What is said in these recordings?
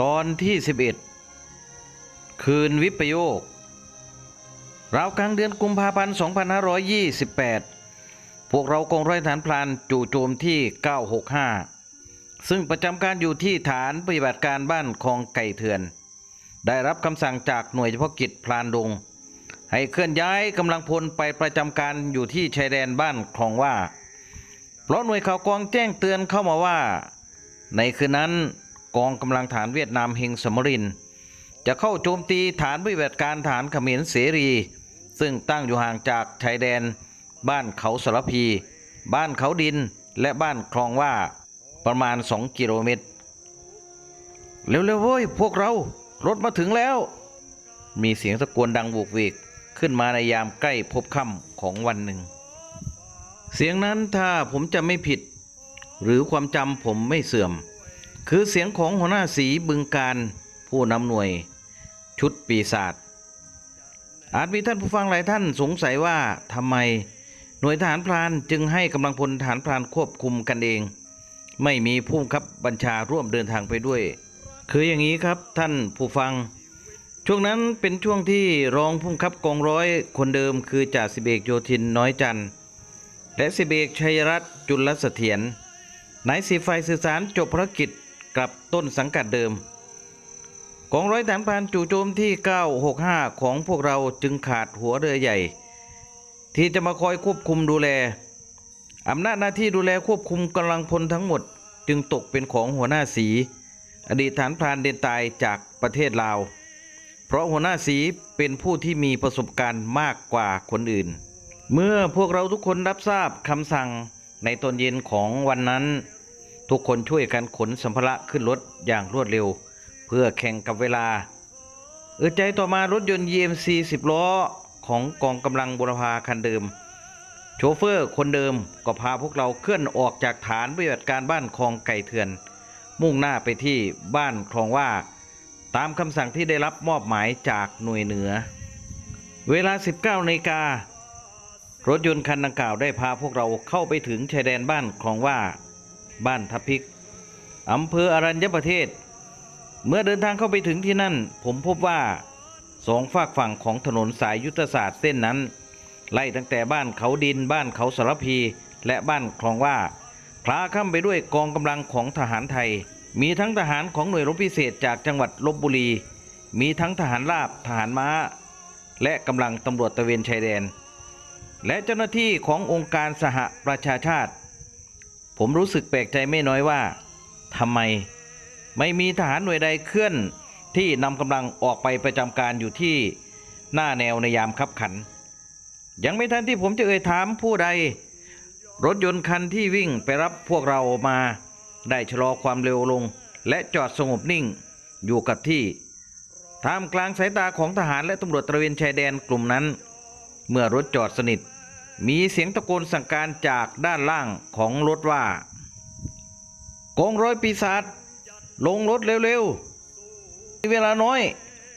ตอนที่ 11 คืนวิปโยค ราวกลางเดือนกุมภาพันธ์ 2528 พวกเรากองร้อยฐานพลานจู่โจมที่ 965 ซึ่งประจำการอยู่ที่ฐานปฏิบัติการบ้านคลองไก่เถื่อน ได้รับคำสั่งจากหน่วยเฉพาะกิจพลานดง ให้เคลื่อนย้ายกำลังพลไปประจำการอยู่ที่ชายแดนบ้านคลองว่า เพราะหน่วยข่าวกองแจ้งเตือนเข้ามาว่า ในคืนนั้น กองกำลังฐานเวียดนามเฮงสมริน จะเข้าโจมตีฐานปฏิบัติการฐานเขมรเสรี ซึ่งตั้งอยู่ห่างจากชายแดน บ้านเขาสารพี บ้านเขาดินและบ้านคลองว่าประมาณ 2 กิโลเมตร เร็วๆเว้ยพวกเรา รถมาถึงแล้ว มีเสียงตะโกนดังบุกเวกขึ้นมาในยามใกล้พบค่ำของวันหนึ่ง เสียงนั้นถ้าผมจะไม่ผิด หรือความจำผมไม่เสื่อม คือเสียงของหัวหน้าสีบึงการผู้นำหน่วย ชุดปีศาจอาจมีท่านผู้ฟังหลายท่านสงสัยว่าทำไมหน่วยทหารพรานจึงให้กำลังพลทหารพรานควบคุมกันเอง ไม่มีผู้บังคับบัญชาร่วมเดินทางไปด้วย คืออย่างนี้ครับท่านผู้ฟัง ช่วงนั้นเป็นช่วงที่รองผู้บังคับกองร้อยคนเดิมคือจ่าสิเอกโยธินน้อยจันทร์และสิเอกชัยรัตน์จุลเสถียรนายสีไฟสื่อสารจบภารกิจ กลับต้นสังกัดเดิมกองร้อยฐานพรานจู่โจมที่ 965 ของพวกเราจึงขาดหัวเรือใหญ่ ที่จะมาคอยควบคุมดูแลอำนาจหน้าที่ดูแลควบคุมกำลังพลทั้งหมด จึงตกเป็นของหัวหน้าสี อดีตฐานพรานเดนตายจากประเทศลาว เพราะหัวหน้าสีเป็นผู้ที่มีประสบการณ์มากกว่าคนอื่น เมื่อพวกเราทุกคนรับทราบคำสั่งในตอนเย็นของวันนั้น ทุกคนช่วยกันขนสัมภาระขึ้นรถอย่างรวดเร็ว เพื่อแข่งกับเวลา เออใจต่อมารถยนต์ EMC 10 ล้อของกองกำลังบุรพาคันเดิม โชเฟอร์คนเดิมก็พาพวกเราเคลื่อนออกจากฐานปฏิบัติการบ้านคลองไก่เถื่อน มุ่งหน้าไปที่บ้านคลองว่า ตามคำสั่งที่ได้รับมอบหมายจากหน่วยเหนือ เวลา 19นาฬิการถยนต์คันดังกล่าวได้พาพวกเราเข้าไปถึงชายแดนบ้านคลองว่า บ้านทับพิกอำเภออรัญญประเทศ เมื่อเดินทางเข้าไปถึงที่นั่น ผมพบว่าสองฝากฝั่งของถนนสายยุทธศาสตร์เส้นนั้น ไล่ตั้งแต่บ้านเขาดินบ้านเขาสารพีและบ้านคลองว่าคลาข้ามไปด้วยกองกำลังของทหารไทย มีทั้งทหารของหน่วยรบพิเศษจากจังหวัดลบบุรี มีทั้งทหารราบทหารม้า และกำลังตำรวจตะเวนชายแดน และเจ้าหน้าที่ขององค์การสหประชาชาติ ผมรู้สึกแปลกใจไม่น้อยว่าทำไม ไม่มีทหารหน่วยใดเคลื่อนที่นำกำลังออกไปประจำการอยู่ที่หน้าแนวในยามคับขัน ยังไม่ทันที่ผมจะเอ่ยถามผู้ใด รถยนต์คันที่วิ่งไปรับพวกเรามา ได้ชะลอความเร็วลง และจอดสงบนิ่งอยู่กับที่ท่ามกลางสายตาของทหารและตำรวจตระเวนชายแดนกลุ่มนั้น เมื่อรถจอดสนิท มีเสียงตะโกนสั่งการจากด้านล่างของรถว่า กองร้อยปีศาจลงรถเร็วๆมีเวลาน้อย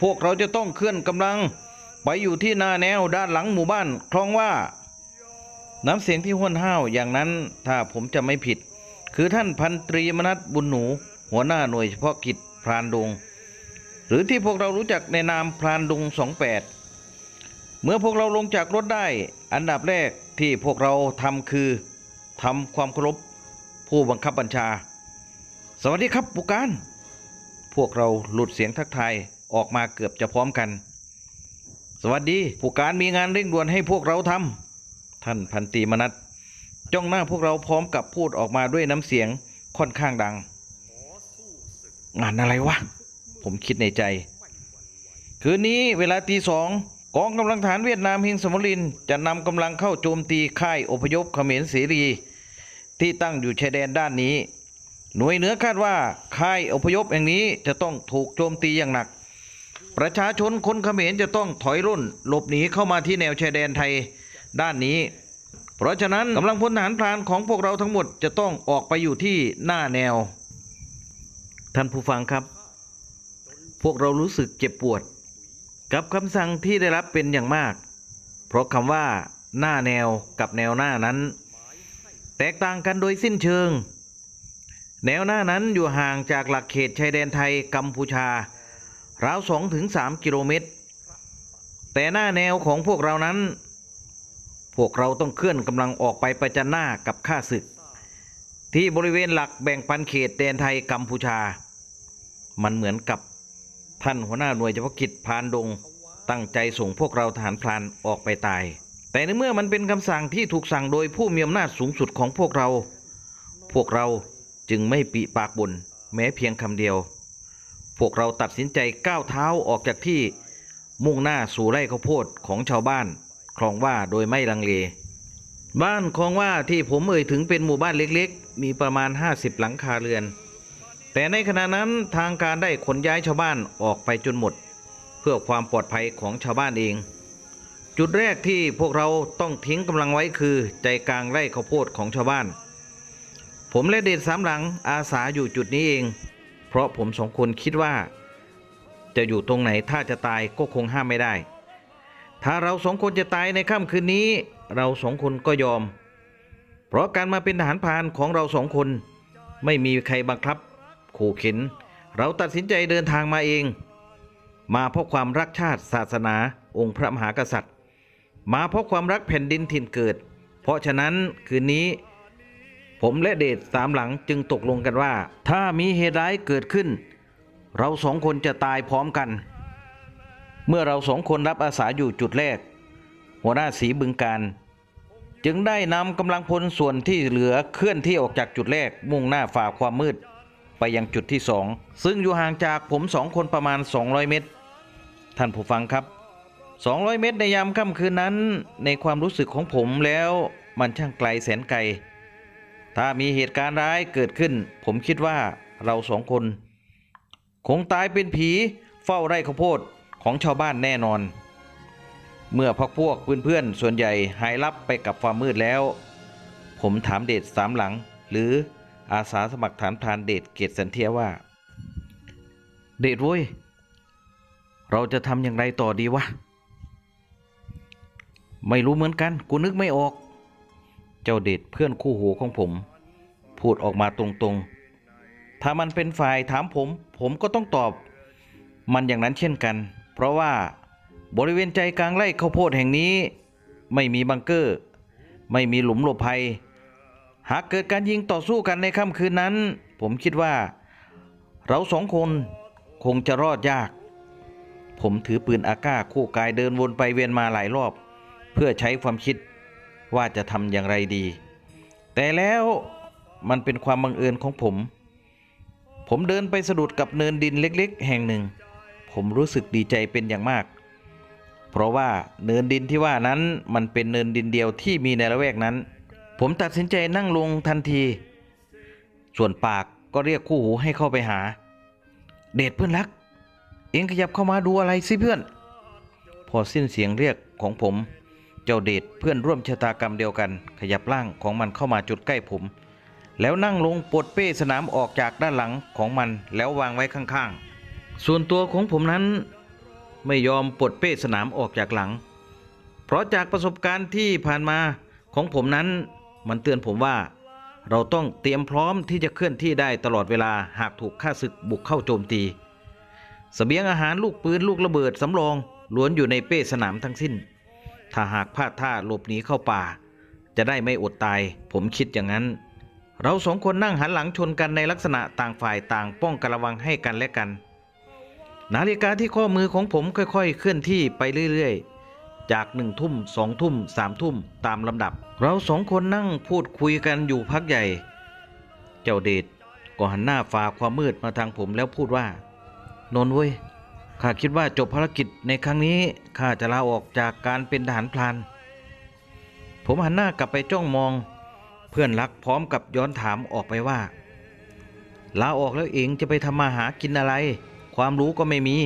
พวกเราจะต้องเคลื่อนกำลัง ไปอยู่ที่นาแนวด้านหลังหมู่บ้านคลองว่า น้ำเสียงที่ห้วนห้าวอย่างนั้นถ้าผมจะไม่ผิด คือท่านพันตรีมนัสบุญหนู หัวหน้าหน่วยเฉพาะกิจพรานดง หรือที่พวกเรารู้จักในนามพรานดง28 เมื่อพวกเราลงจากรถได้ อันดับแรกที่พวกเราทำคือทำความเคารพผู้บังคับบัญชา สวัสดีครับผู้การ พวกเราหลุดเสียงทักทายออกมาเกือบจะพร้อมกัน สวัสดีผู้การมีงานเร่งด่วนให้พวกเราทำท่านพันตีมนัสจ้องหน้าพวกเราพร้อมกับพูดออกมาด้วยน้ำเสียงค่อนข้างดัง งานอะไรวะ ผมคิดในใจ คืนนี้เวลาตีสอง กองกำลังฐานเวียดนามฮิงสมรินจะนำกำลังเข้าโจมตีค่ายอพยพเขมรเสรี ที่ตั้งอยู่ชายแดนด้านนี้ หน่วยเหนือคาดว่าค่ายอพยพแห่งนี้จะต้องถูกโจมตีอย่างหนัก ประชาชนคนเขมรจะต้องถอยร่นหลบหนีเข้ามาที่แนวชายแดนไทยด้านนี้ เพราะฉะนั้นกำลังพลทหารพรานของพวกเราทั้งหมดจะต้องออกไปอยู่ที่หน้าแนว ท่านผู้ฟังครับ พวกเรารู้สึกเจ็บปวด กับคำสั่งที่ได้รับเป็นอย่างมาก เพราะคำว่า หน้าแนวกับแนวหน้านั้น แตกต่างกันโดยสิ้นเชิง แนวหน้านั้นอยู่ห่างจากหลักเขตชายแดนไทยกัมพูชาราวสองถึงสามกิโลเมตร แต่หน้าแนวของพวกเรานั้น พวกเราต้องเคลื่อนกำลังออกไปประจันหน้ากับข้าศึก ที่บริเวณหลักแบ่งปันเขตแดนไทยกัมพูชา มันเหมือนกับ ท่านหัวหน้าหน่วยเฉพาะกิจพานดง ตั้งใจส่งพวกเราทหารพรานออกไปตาย แต่ในเมื่อมันเป็นคำสั่งที่ถูกสั่งโดยผู้มีอำนาจสูงสุดของพวกเรา พวกเราจึงไม่ปีปากบนแม้เพียงคำเดียว พวกเราตัดสินใจก้าวเท้าออกจากที่มุ่งหน้าสู่ไร่ข้าวโพดของชาวบ้านคลองว่าโดยไม่ลังเล บ้านคลองว่าที่ผมเอ่ยถึงเป็นหมู่บ้านเล็กๆ มีประมาณ 50 หลังคาเรือน แต่ในขณะนั้นทางการได้ขนย้ายชาวบ้านออกไปจนหมด เพื่อความปลอดภัยของชาวบ้านเอง จุดแรกที่พวกเราต้องทิ้งกำลังไว้คือใจกลางไร่ข้าวโพดของชาวบ้าน ผมและเดชสามหลังอาสาอยู่จุดนี้เอง เพราะผมสองคนคิดว่า จะอยู่ตรงไหนถ้าจะตายก็คงห้ามไม่ได้ ถ้าเราสองคนจะตายในค่ำคืนนี้ เราสองคนก็ยอม เพราะการมาเป็นทหารพรานของเราสองคน ไม่มีใครบังคับ ขู่เข็น เราตัดสินใจเดินทางมาเอง มาเพราะความรักชาติศาสนา องค์พระมหากษัตริย์ มาเพราะความรักแผ่นดินถิ่นเกิด เพราะฉะนั้นคืนนี้ ผมและเดชสามหลังจึงตกลงกันว่า ถ้ามีเหตุร้ายเกิดขึ้น เราสองคนจะตายพร้อมกัน เมื่อเราสองคนรับอาสาอยู่จุดแรก หัวหน้าสีบึงการจึงได้นำกำลังพลส่วนที่เหลือเคลื่อนที่ออกจากจุดแรกมุ่งหน้าฝ่าความมืด ไปยังจุดที่สองซึ่งอยู่ห่างจากผมสองคนประมาณ 200 เมตร ท่านผู้ฟังครับ 200 เมตรในยามค่ำคืนนั้น ในความรู้สึกของผมแล้วมันช่างไกลแสนไกล ถ้ามีเหตุการณ์ร้ายเกิดขึ้น ผมคิดว่าเราสองคน คงตายเป็นผีเฝ้าไร่ข้าวโพดของชาวบ้านแน่นอน เมื่อพักพวกเพื่อนๆส่วนใหญ่หายลับไปกับความมืดแล้ว ผมถามเดชสามหลังหรือ อาสาสมัครฐานพรานเดชเกียรติสันเทียว่า เดชเว้ย เราจะทำอย่างไรต่อดีวะ ไม่รู้เหมือนกัน กูนึกไม่ออก เจ้าเดชเพื่อนคู่หูของผม พูดออกมาตรงๆ ถ้ามันเป็นฝ่ายถามผม ผมก็ต้องตอบ มันอย่างนั้นเช่นกัน เพราะว่าบริเวณใจกลางไร่ข้าวโพดแห่งนี้ ไม่มีบังเกอร์ ไม่มีหลุมหลบภัย หากเกิดการยิงต่อสู้กันในค่ำคืนนั้น ผมคิดว่า เราสองคนคงจะรอดยาก ผมถือปืนอาก้าคู่กายเดินวนไปเวียนมาหลายรอบ เพื่อใช้ความคิดว่าจะทำอย่างไรดี แต่แล้วมันเป็นความบังเอิญของผม ผมเดินไปสะดุดกับเนินดินเล็ก ๆ แห่งหนึ่ง ผมรู้สึกดีใจเป็นอย่างมาก เพราะว่าเนินดินที่ว่านั้นมันเป็นเนินดินเดียวที่มีในละแวกนั้น ผมตัดสินใจนั่งลงทันที ส่วนปากก็เรียกคู่หูให้เข้าไปหา เดชเพื่อนรัก เอ็งขยับเข้ามาดูอะไรสิเพื่อน พอสิ้นเสียงเรียกของผม เจ้าเดชเพื่อนร่วมชะตากรรมเดียวกัน ขยับร่างของมันเข้ามาจุดใกล้ผม แล้วนั่งลงปลดเป้สนามออกจากด้านหลังของมันแล้ววางไว้ข้างๆ ส่วนตัวของผมนั้นไม่ยอมปลดเป้สนามออกจากหลัง เพราะจากประสบการณ์ที่ผ่านมาของผมนั้น มันเตือนผมว่า เราต้องเตรียมพร้อมที่จะเคลื่อนที่ได้ตลอดเวลาหากถูกข้าศึกบุกเข้าโจมตีเสบียงอาหารลูกปืนลูกระเบิดสำรองล้วนอยู่ในเป้สนามทั้งสิ้น ถ้าหากพลาดท่าหลบหนีเข้าป่า จะได้ไม่อดตาย ผมคิดอย่างนั้น เราสองคนนั่งหันหลังชนกันในลักษณะต่างฝ่ายต่างป้องกันระวังให้กันและกัน นาฬิกาที่ข้อมือของผมค่อย ๆ เคลื่อนที่ไปเรื่อย ๆ จากหนึ่งทุ่มสองทุ่มสามทุ่มตามลำดับ เราสองคนนั่งพูดคุยกันอยู่พักใหญ่ เจ้าเดชก็หันหน้าฝ่าความมืดมาทางผมแล้วพูดว่า นนท์เว้ยข้าคิดว่าจบภารกิจในครั้งนี้ข้าจะลาออกจากการเป็นทหารพลาน ผมหันหน้ากลับไปจ้องมอง เพื่อนรักพร้อมกับย้อนถามออกไปว่า ลาออกแล้วเองจะไปทำมาหากินอะไร ความรู้ก็ไม่มี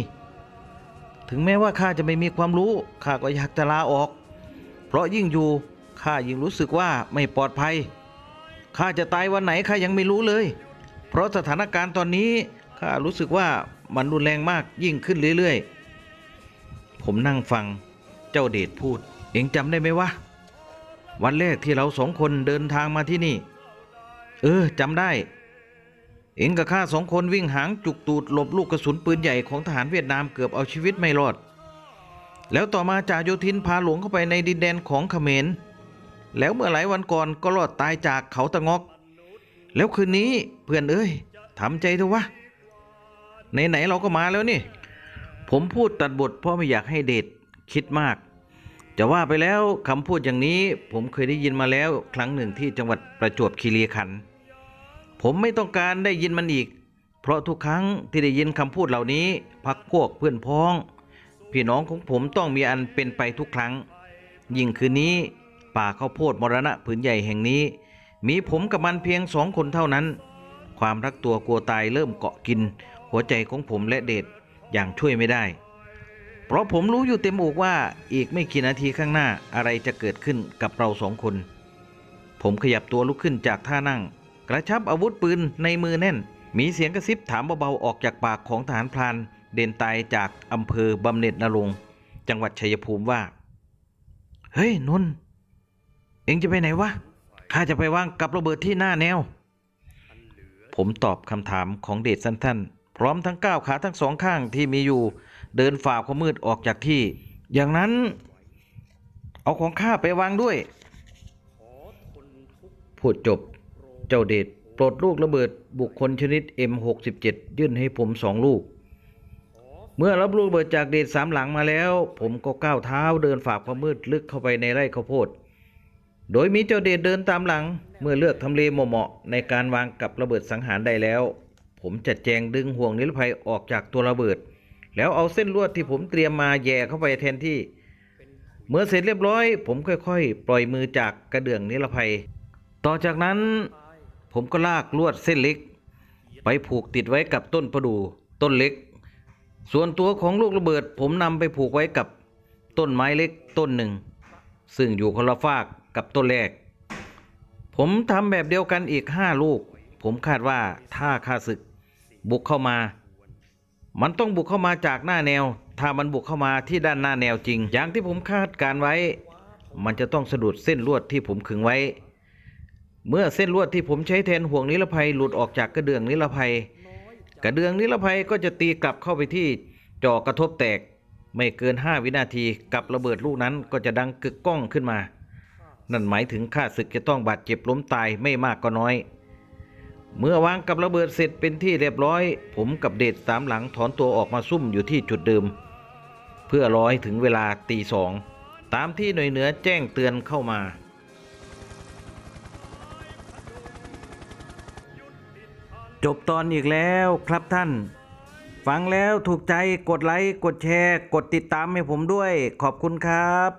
ถึงแม้ว่าข้าจะไม่มีความรู้ข้าก็อยากจะลาออก เพราะยิ่งอยู่ข้ายิ่งรู้สึกว่าไม่ปลอดภัยข้าจะตายวันไหนข้ายังไม่รู้เลย เพราะสถานการณ์ตอนนี้ข้ารู้สึกว่ามันรุนแรงมากยิ่งขึ้นเรื่อยๆ ผมนั่งฟังเจ้าเดชพูด เองจำได้ไหมวะวันแรกที่เราสองคนเดินทางมาที่นี่ เออจำได้ เองกับข้าสองคนวิ่งหางจุกตูดหลบลูกกระสุนปืนใหญ่ของทหารเวียดนามเกือบเอาชีวิตไม่รอด แล้วต่อมาจ่าโยธินพาหลวงเข้าไปในดินแดนของเขมร แล้วเมื่อหลายวันก่อนก็รอดตายจากเขาตะงอก แล้วคืนนี้เพื่อนเอ้ยทำใจเถอะวะไหนๆเราก็มาแล้วนี่ ผมพูดตัดบทเพราะไม่อยากให้เดชคิดมาก จะว่าไปแล้วคำพูดอย่างนี้ผมเคยได้ยินมาแล้วครั้งหนึ่งที่จังหวัดประจวบคีรีขันธ์ ผมไม่ต้องการได้ยินมันอีก เพราะทุกครั้งที่ได้ยินคำพูดเหล่านี้พักพวกเพื่อนพ้อง พี่น้องของผมต้องมีอันเป็นไปทุกครั้ง ยิ่งคืนนี้ป่าข้าวโพดมรณะผืนใหญ่แห่งนี้ มีผมกับมันเพียงสองคนเท่านั้น ความรักตัวกลัวตายเริ่มเกาะกิน หัวใจของผมและเดชอย่างช่วยไม่ได้ เพราะผมรู้อยู่เต็มอกว่าอีกไม่กี่นาทีข้างหน้าอะไรจะเกิดขึ้นกับเราสองคน ผมขยับตัวลุกขึ้นจากท่านั่ง กระชับอาวุธปืนในมือแน่น มีเสียงกระซิบถามเบาๆออกจากปากของทหารพรานเด่นตายจากอำเภอบำเหน็จนรงจังหวัดชัยภูมิว่า เฮ้ยนนเอ็งจะไปไหนวะข้าจะไปวางกับระเบิดที่หน้าแนว ผมตอบคำถามของเดชสั้นๆพร้อมทั้งก้าวขาทั้งสองข้างที่มีอยู่ เดินฝ่าความมืดออกจากที่ อย่างนั้น เอาของข้าไปวางด้วยพูดจบ เจ้าเดชปลดลูกระเบิดบุคคลชนิด M67 ยื่นให้ผมสองลูก เมื่อรับลูกระเบิดจากเดชสามหลังมาแล้ว ผมก็ก้าวเท้าเดินฝ่าความมืดลึกเข้าไปในไร่ข้าวโพด โดยมีเจ้าเดชเดินตามหลัง เมื่อเลือกทำเลเหมาะในการวางกับระเบิดสังหารได้แล้ว ผมจัดแจงดึงห่วงนิรภัยออกจากตัวระเบิด แล้วเอาเส้นลวดที่ผมเตรียมมาแย่เข้าไปแทนที่ เมื่อเสร็จเรียบร้อย ผมค่อย ๆ ปล่อยมือจากกระเดื่องนิรภัย ต่อจากนั้น ผมก็ลากลวดเส้นเล็ก ไปผูกติดไว้กับต้นประดู่ต้นเล็ก ส่วนตัวของลูกระเบิด ผมนำไปผูกไว้กับต้นไม้เล็กต้นหนึ่ง ซึ่งอยู่คนละฝากกับต้นแรก ผมทำแบบเดียวกันอีกห้าลูก ผมคาดว่าถ้าข้าศึก บุกเข้ามา มันต้องบุกเข้ามาจากหน้าแนว ถ้ามันบุกเข้ามาที่ด้านหน้าแนวจริง อย่างที่ผมคาดการไว้ มันจะต้องสะดุดเส้นลวดที่ผมขึงไว้ เมื่อเส้นลวดที่ผมใช้แทนห่วงนิรภัยหลุดออกจากกระเดื่องนิรภัย กระเดื่องนิรภัยก็จะตีกลับเข้าไปที่จอกระทบแตก ไม่เกิน 5 วินาทีกับระเบิดลูกนั้นก็จะดังกึกก้องขึ้นมา นั่นหมายถึงข้าศึกจะต้องบาดเจ็บล้มตายไม่มากก็น้อย เมื่อวางกับระเบิดเสร็จเป็นที่เรียบร้อย ผมกับเดชสามหลังถอนตัวออกมาซุ่มอยู่ที่จุดเดิม เพื่อรอให้ถึงเวลาตีสองตามที่หน่วยเหนือแจ้งเตือนเข้ามา จบตอนอีกแล้วครับท่าน ฟังแล้วถูกใจกดไลค์ กดแชร์ กดติดตามให้ผมด้วย ขอบคุณครับ